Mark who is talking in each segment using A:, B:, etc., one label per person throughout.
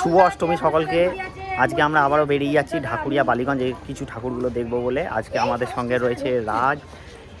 A: শুভ অষ্টমী সকলকে। আজকে আমরা আবারও বেরিয়ে যাচ্ছি ঢাকুরিয়া বালিগঞ্জে। কিছু ঠাকুরগুলো দেখব বলে আজকে আমাদের সঙ্গে রয়েছে রাজ,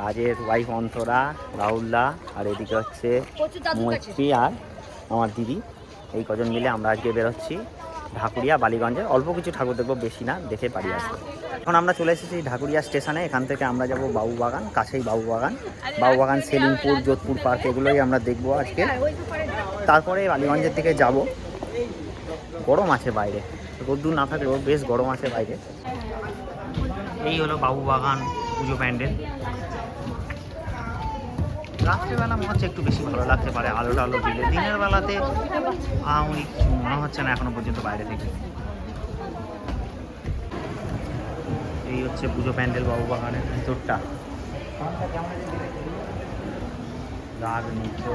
A: রাজের ওয়াইফ অন্তরা রাহুল্লা আর এদিকে হচ্ছে মৈত্রী আর আমার দিদি। এই কজন মিলে আমরা আজকে বেরোচ্ছি ঢাকুরিয়া বালিগঞ্জে। অল্প কিছু ঠাকুর দেখব, বেশি না, দেখে পারি আসব। এখন আমরা চলে এসেছি ঢাকুরিয়া স্টেশনে। এখান থেকে আমরা যাব বাবুবাগান, কাছেই বাবুবাগান। বাবুবাগান, সেলিমপুর, যোধপুর পার্ক, এগুলোই আমরা দেখব আজকে। তারপরে বালিগঞ্জের দিকে যাব। গরম আছে বাইরে। রোদ্দুর না থাকলেও বেশ গরম আছে বাইরে। এই হলো বাবু বাগান পুজো প্যান্ডেল। রাত্রেবেলা মনে হচ্ছে একটু বেশি ভালো লাগতে পারে, আলো টালো দিলে। দিনের বেলাতে কিছু মনে হচ্ছে না এখনও পর্যন্ত বাইরে থেকে এই হচ্ছে পুজো প্যান্ডেল বাবু বাগানের ভিতরটা। রাগ নৃত্য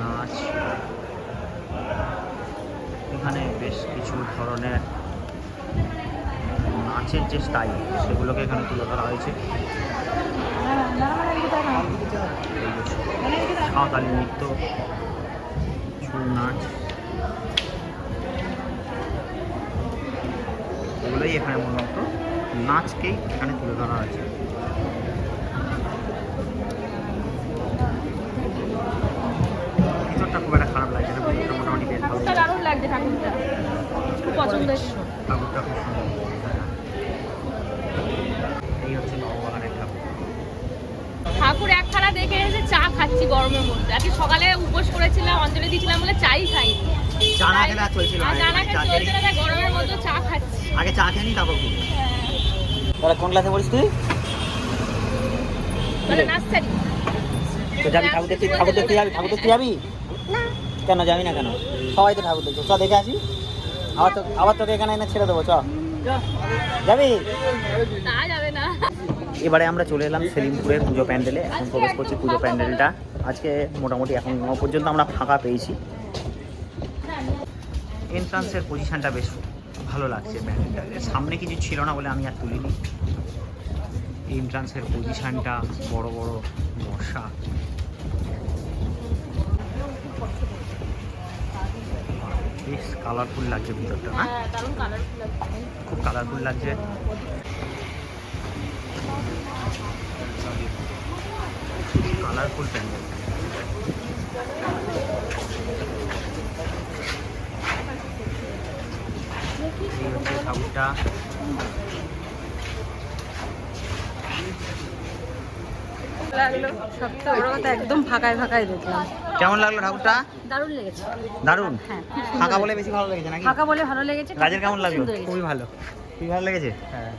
A: নাচ। এখানে বেশ কিছু ধরনের নাচের যে স্টাইল সেগুলোকে এখানে তুলে ধরা হয়েছে। সাঁওতালি নৃত্য ছৌ নাচ। এগুলোই এখানে মূলত নাচকেই এখানে তুলে ধরা হয়েছে। ভিতরটা খুব একটা খারাপ লাগছে না ভিতরটা মোটামুটি বেশ ভালো
B: দারুণ লাগছে ঠাকুরটা। খুব পছন্দ
A: ঠাকুরটা খুব সুন্দর। এই হচ্ছে নববাগানের ঠাকুর।
B: ঠাকুর একখানা দেখে এসে চা খাচ্ছি গরমের মধ্যে। আজকে সকালে উপোস করেছিলাম অঞ্জলি দিয়েছিলাম বলে চাই খাই
A: খেলে চলছিল
B: জানা
A: খেলি।
B: না তাই গরমের মধ্যে চা খাচ্ছি।
A: আগে চা খেয়ে নি তারপর তাহলে কোন ক্লাসে পড়িস তুই? তো যাবি ঠাকুর দেখতে ঠাকুর দেখতে যাবি? ঠাকুর দেখতে যাবি? কেন যাবি না কেন? সবাই তো ঠাকুর দেখছ চ দেখে আসি। আবার তো আবার তোকে এখানে এনে ছেড়ে দেবো চ। যাবি? এবারে আমরা চলে এলাম সেলিমপুরের পুজো প্যান্ডেলে। এখন প্রবেশ করছি পুজো প্যান্ডেলটা। আজকে মোটামুটি এখন পর্যন্ত আমরা ফাঁকা পেয়েছি। এন্ট্রান্সের পজিশনটা বেশ ভালো লাগছে প্যান্ডেলটা সামনে কিছু ছিল না বলে আমি আর তুলিনি। এন্ট্রান্সের পজিশনটা বড় বড় বর্ষা বেশ কালারফুল লাগছে ভিতরটা না?
B: হ্যাঁ
A: খুব কালারফুল লাগছে। কালারফুল প্যান্ডেল এই হচ্ছে ঠাকুরটা।
C: লাগল। সবচেয়ে বড় কথা একদম ফাঁকায় ফাঁকায় দেখলাম।
A: কেমন লাগল ঠাকুরটা?
C: দারুণ লেগেছে।
A: দারুণ?
C: হ্যাঁ
A: ফাঁকা বলে বেশি ভালো লেগেছে নাকি?
C: ফাঁকা বলে ভালো লেগেছে
A: রাজের কেমন লাগল? খুবই ভালো। খুবই ভালো লেগেছে? হ্যাঁ।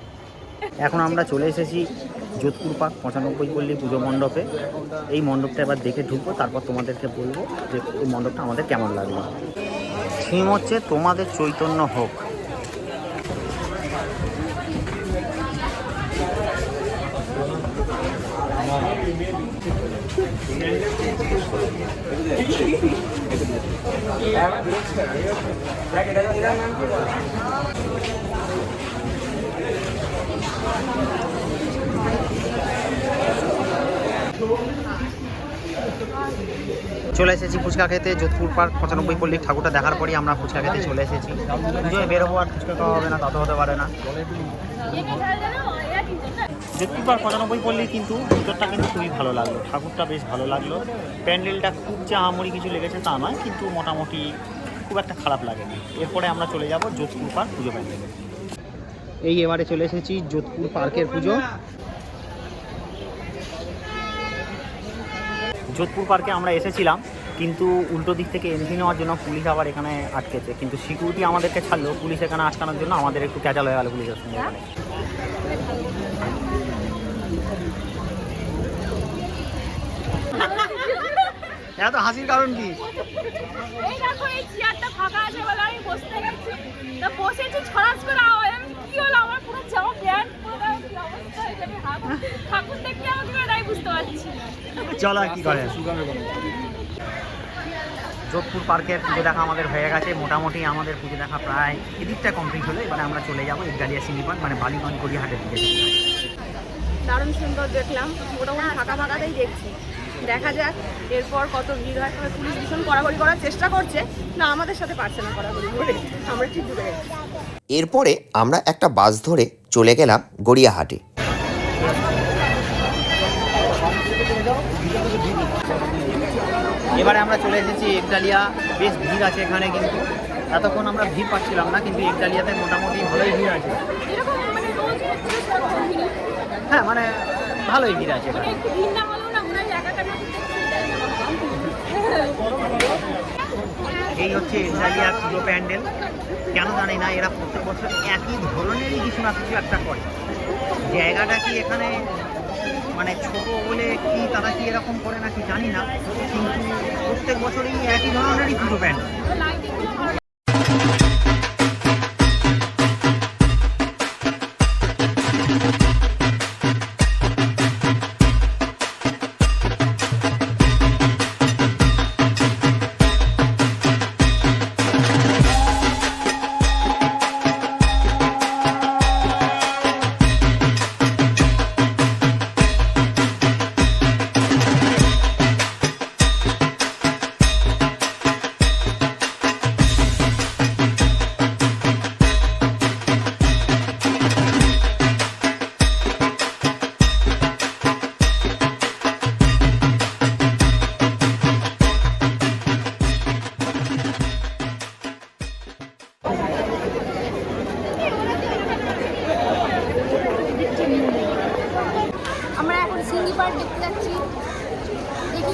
A: এখন আমরা চলে এসেছি যোধপুর পার্ক পঁচানব্বই পল্লী পুজো মণ্ডপে। এই মণ্ডপটা এবার দেখে ঢুকবো তারপর তোমাদেরকে বলব যে এই মণ্ডপটা আমাদের কেমন লাগল। থিম হচ্ছে তোমাদের চৈতন্য হোক। চলে এসেছি ফুচকা খেতে, যোধপুর পার্ক, পঁচানব্বই পল্লী ঠাকুরটা দেখার পরই আমরা ফুচকা খেতে চলে এসেছি। পুজোয় বেরোবো আর ফুচকা খাওয়া হবে না, তা তো হতে পারে না। যোধপুর পার্ক পঁচানব্বই পড়লেই কিন্তু ভিতরটা কিন্তু খুবই ভালো লাগল ঠাকুরটা বেশ ভালো লাগল। প্যান্ডেলটা খুব যে আহামরি কিছু লেগেছে তা নয় কিন্তু মোটামুটি খুব একটা খারাপ লাগেনি। এরপরে আমরা চলে যাব যোধপুর পার্ক পুজো প্যান্ডেলে। এই এবারে চলে এসেছি যোধপুর পার্কের পুজো। যোধপুর পার্কে আমরা এসেছিলাম কিন্তু উল্টো দিক থেকে এন্ট্রি নেওয়ার জন্য পুলিশ আবার এখানে আটকেছে। কিন্তু সিকিউরিটি আমাদেরকে ছাড়লো পুলিশ এখানে আটকানোর জন্য আমাদের একটু ক্যাচাল হয়ে গেল পুলিশের সঙ্গে। এত হাসির কারণ কি?
B: এই দেখো এই চেয়ারটা ফাঁকা আছে বলে আমি বসতে গেছি। তা বসেছি ছড়াস করে আওয়াজ আমি কি হলো? আমার পুরো জামা প্যান্ট পুরো অবস্থা? হয়ে যাবে ঠাকুর দেখলে আমাকে এটাই বুঝতে পারছি। না।
A: চলো আর কি করে? যোধপুর পার্কের পুজো দেখা আমাদের হয়ে গেছে। মোটামুটি আমাদের পুজো দেখা প্রায় এদিকটা কমপ্লিট হলো। এবারে আমরা চলে যাব ইটালিয়া সিনিপার্ক মানে বালিগঞ্জ গড়িয়াহাটের দিকে।
B: দারুণ সুন্দর দেখলাম। মোটামুটি ফাঁকা ফাঁকাতেই দেখছি।
C: দেখা যাক এরপর কত ভিড় হয় তবে পুলিশ ভীষণ কড়াকড়ি করার চেষ্টা করছে। না আমাদের সাথে পারছে না কড়াকড়ি করে। আমরা ঠিক ঢুকে গেছি।
D: এরপরে আমরা একটা বাস ধরে চলে গেলাম গড়িয়াহাটে।
A: এবারে আমরা চলে এসেছি একডালিয়া। বেশ ভিড় আছে এখানে কিন্তু। এতক্ষণ আমরা ভিড় পাচ্ছিলাম না কিন্তু একডালিয়াতে মোটামুটি ভালোই ভিড় আছে।
B: এরকম মানে।
A: হ্যাঁ মানে ভালোই ভিড় আছে। এখানে।
B: মানে একটু ভিড় না হলেও না মনে হয় জায়গাটা না ঠিক
A: এই হচ্ছে একডালিয়া পুজো প্যান্ডেল। কেন জানি না, এরা প্রত্যেক বছর একই ধরনেরই কিছু না কিছু একটা করে। জায়গাটা কি এখানে মানে ছোট বলে কি তারা কি এরকম করে নাকি জানি না, কিন্তু প্রত্যেক বছরই একই ধরনেরই পুজো প্যান্ডেল।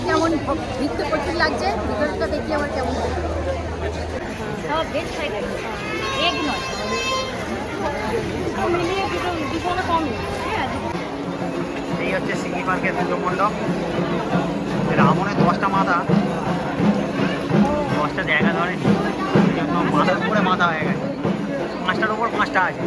E: কেমন ভিড়তে প্রচুর লাগছে ভিতরটা দেখি আমার কেমন সব ভেজ ফ্রাইড এগ নয়।
B: মিলিয়ে দুটো দুটো কমই
E: হ্যাঁ
A: এই হচ্ছে সিঙ্গি পার্কের পুজো মণ্ডপ। রামনের দশটা মাথা। দশটা জায়গা ধরে। মাথার উপরে মাথা হয়ে গেছে। পাঁচটার উপর পাঁচটা আছে।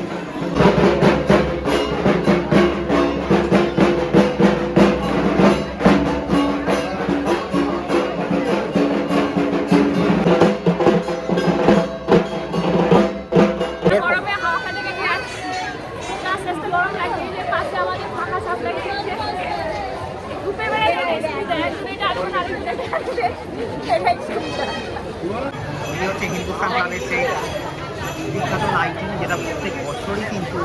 A: বিখ্যাত লাইটিং যেটা প্রত্যেক বছরই কিন্তু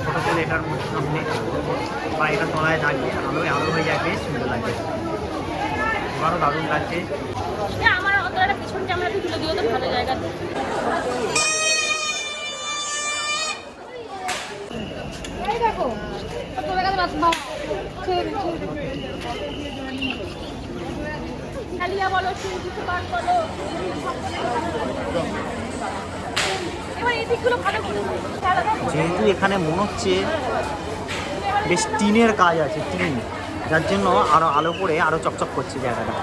A: ছোটো ছেলে এটার সামনে বা এটা তলায় থাকবে আলোয় আলো হয়ে যায় বেশ সুন্দর লাগবে এবারও দারুণ লাগছে
B: আমার অত পিছন ক্যামেরাতে তুলে বলো বলো
A: যেহেতু এখানে মনে হচ্ছে বেশ টিনের কাজ আছে টিন। যার জন্য আরও আলো করে আরও চকচক করছে জায়গাটা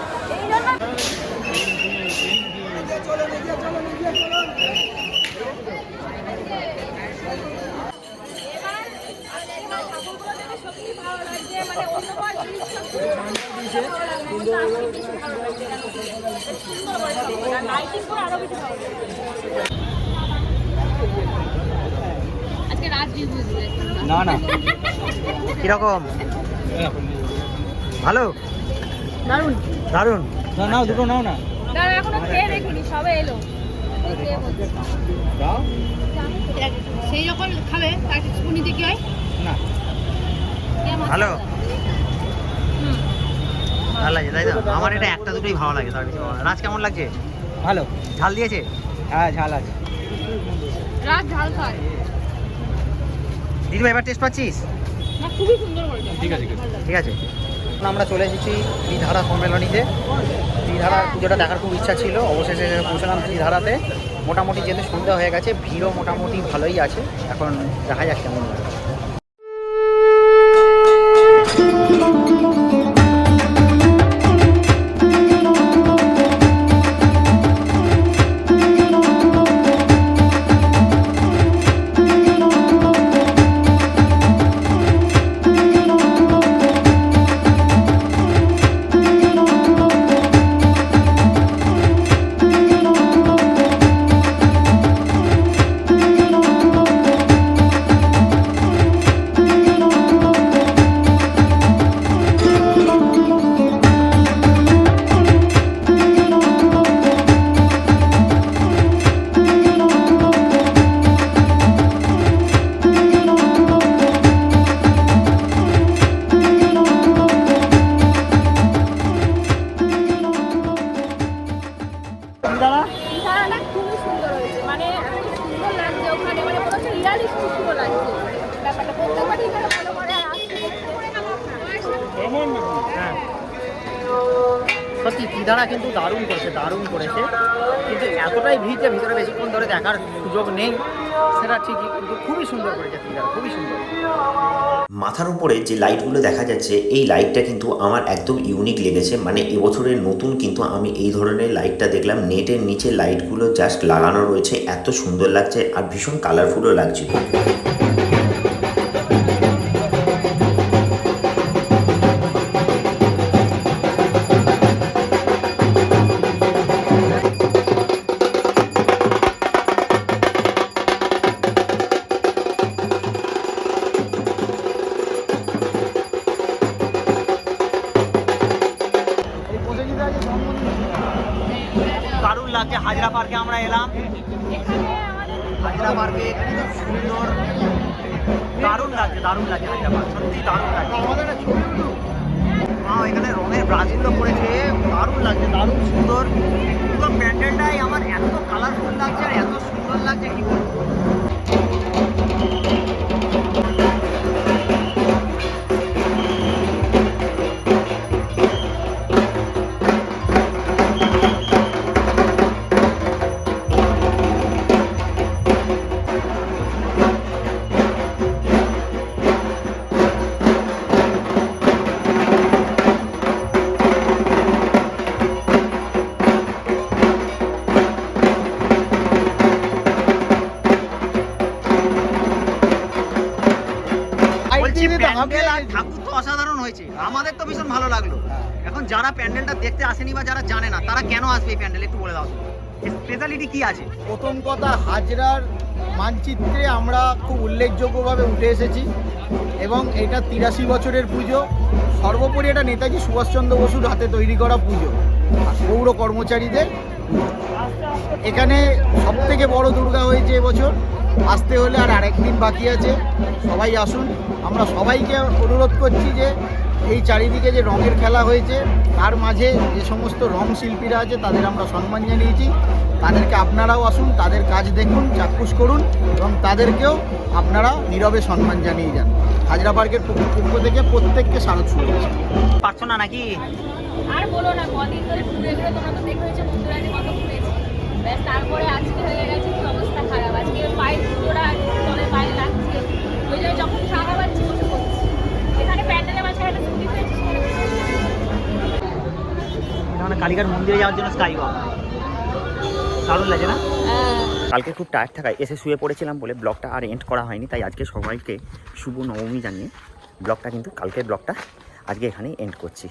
B: জন্য আজকে রাত রিভিউ দিবে
A: না না। কীরকম? ভালো?
B: দারুণ
A: দারুণ? না নাও দুটো নাও না।
B: দাঁড়া এখনও খেয়ে দেখিনি সবে এলো।
E: সেই যখন খাবে তার স্পুনি দিয়ে কি হয়?
A: না? ভালো।
B: হুম।
A: ভালো লাগছে তাই তো? আমার এটা একটা দুটোই ভালো লাগে তার বেশি ভালো রাজ কেমন লাগছে? ভালো। ঝাল দিয়েছে? হ্যাঁ ঝাল আছে।
B: রাত ঝাল খায়।
A: দিদি ভাই এবার টেস্ট পাচ্ছিস
B: খুবই সুন্দর
A: ঠিক আছে ঠিক আছে। এখন আমরা চলে এসেছি ত্রিধারা সম্মেলনীতে। ত্রিধারা পুজোটা দেখার খুব ইচ্ছা ছিল। অবশেষে পৌঁছলাম ত্রিধারাতে। মোটামুটি যেহেতু সুবিধা হয়ে গেছে ভিড়ও মোটামুটি ভালোই আছে। এখন দেখা যাক কেমন লাগে দারুণ করেছে। কিন্তু এতটাই ভিড় যে ভিতরে বেশিক্ষণ ধরে দেখার সুযোগ নেই, সেটা ঠিকই, কিন্তু খুবই সুন্দর করেছে দিদারা খুবই সুন্দর।
D: মাথার উপরে যে লাইটগুলো দেখা যাচ্ছে, এই লাইটটা কিন্তু আমার একদম ইউনিক লেগেছে। মানে এবছরের নতুন কিন্তু আমি এই ধরনের লাইটটা দেখলাম। নেটের নিচে লাইটগুলো জাস্ট লাগানো রয়েছে। এত সুন্দর লাগছে আর ভীষণ কালারফুলও লাগছিল।
A: লাগছে দারুণ লাগে হায়দ্রাবাদ সত্যি দারুণ লাগে। এখানে রঙের ব্রাজিলও পড়েছে দারুণ লাগছে, দারুণ সুন্দর। পুরো প্যান্ডেলটাই আমার এত কালারফুল লাগছে আর এত সুন্দর লাগছে। কি বলব ভালো লাগল। এখন যারা প্যান্ডেলটা দেখতে আসেনি বা যারা জানে না, তারা কেন আসবে এই প্যান্ডেল একটু বলে দাও। স্পেশালিটি কি আছে?
F: প্রথম কথা, হাজরার মানচিত্রে আমরা খুব উল্লেখযোগ্যভাবে উঠে এসেছি এবং এটা তিরাশি বছরের পুজো। সর্বোপরি এটা নেতাজি সুভাষচন্দ্র বসুর হাতে তৈরি করা পুজো পৌর কর্মচারীদের। এখানে সব থেকে বড় দুর্গা হয়েছে এবছর। আসতে হলে আর আরেক দিন বাকি আছে। সবাই আসুন। আমরা সবাইকে অনুরোধ করছি যে এই চারিদিকে যে রঙের খেলা হয়েছে তার মাঝে যে সমস্ত রং শিল্পীরা আছে তাদের আমরা সম্মান জানিয়েছি। তাদেরকে আপনারাও আসুন তাদের কাজ দেখুন চাক্ষুষ করুন এবং তাদেরকেও আপনারা নীরবে সম্মান জানিয়ে যান। হাজরা পার্কের পক্ষ পুকুর থেকে প্রত্যেককে স্বাগত শুভেচ্ছা।
A: পারছ না নাকি?
B: আর বলো না কদিন ধরে ঘুরে ঘুরে তোমরা তো
A: কালীঘাট মন্দিরে যাওয়ার জন্য স্কাই ওয়াক দারুণ লাগে না? কালকে খুব টায়ার্ড থাকায় এসে শুয়ে পড়েছিলাম বলে ব্লগটা আর এন্ড করা হয়নি তাই আজকে সবাইকে শুভ নবমী জানিয়ে ব্লগটা কিন্তু কালকের ব্লগটা আজকে এখানেই এন্ড করছি।